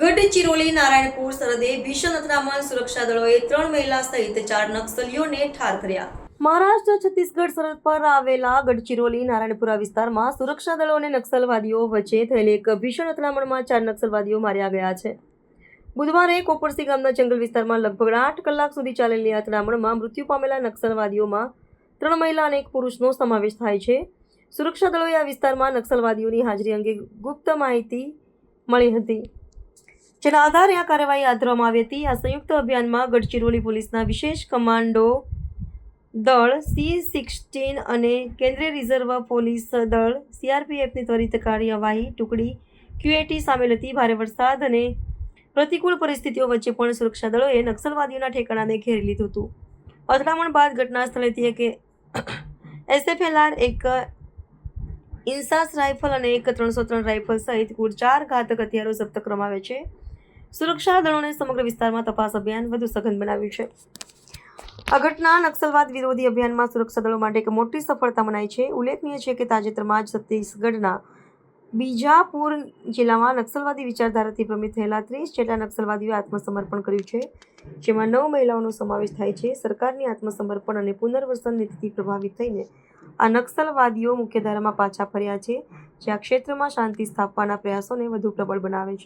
ગઢચિરોલી નારાયણપુર, સરહદે ભીષણ અથડામણ, સુરક્ષા દળોએ ત્રણ મહિલા સહિત ચાર નક્સલીઓને ઠાર કર્યા. મહારાષ્ટ્ર, છત્તીસગઢ સરહદ પર આવેલા ગઢચિરોલી નારાયણપુરા વિસ્તારમાં સુરક્ષા દળો અને નક્સલવાદીઓ વચ્ચે થયેલી એક ભીષણ અથડામણમાં ચાર નક્સલવાદીઓ માર્યા ગયા છે. બુધવારે કોપરસી ગામના જંગલ વિસ્તારમાં લગભગ આઠ કલાક સુધી ચાલેલી અથડામણમાં મૃત્યુ પામેલા નક્સલવાદીઓમાં ત્રણ મહિલા અને એક પુરુષનો સમાવેશ થાય છે. સુરક્ષા દળોએ આ વિસ્તારમાં નક્સલવાદીઓની હાજરી અંગે ગુપ્ત માહિતી મળી હતી. જેના આધારે આ કાર્યવાહી હાથ ધરવામાં આવી હતી. આ સંયુક્ત અભિયાનમાં ગઢચિરોલી પોલીસના વિશેષ કમાન્ડો દળ સી સિક્સટીન અને કેન્દ્રીય રિઝર્વ પોલીસ દળ સીઆરપીએફની ત્વરિત કાર્યવાહી ટુકડી ક્યુએટી સામેલ હતી. ભારે વરસાદ અને પ્રતિકૂળ પરિસ્થિતિઓ વચ્ચે પણ સુરક્ષા દળોએ નક્સલવાદીઓના ઠેકાણાને ઘેરી લીધું હતું. અથડામણ બાદ ઘટના સ્થળેથી એક એસએફએલઆર એક ઇન્સાસ રાઇફલ અને એક ત્રણસો ત્રણ રાઇફલ સહિત કુલ ચાર ઘાતક હથિયારો જપ્ત કરવામાં આવે છે. સુરક્ષા દળોને સમગ્ર વિસ્તારમાં તપાસ અભિયાન વધુ સઘન બનાવ્યું છે. આ ઘટના નક્સલવાદ વિરોધી અભિયાનમાં સુરક્ષા દળો માટે એક મોટી સફળતા મનાઈ છે. ઉલ્લેખનીય છે કે તાજેતરમાં જ છત્તીસગઢના બીજાપુર જિલ્લામાં નક્સલવાદી વિચારધારાથી પ્રમિત થયેલા ત્રીસ જેટલા નક્સલવાદીઓએ આત્મસમર્પણ કર્યું છે, જેમાં નવ મહિલાઓનો સમાવેશ થાય છે. સરકારની આત્મસમર્પણ અને પુનર્વસન નીતિથી પ્રભાવિત થઈને આ નક્સલવાદીઓ મુખ્યધારામાં પાછા ફર્યા છે, જે આ ક્ષેત્રમાં શાંતિ સ્થાપવાના પ્રયાસોને વધુ પ્રબળ બનાવે છે.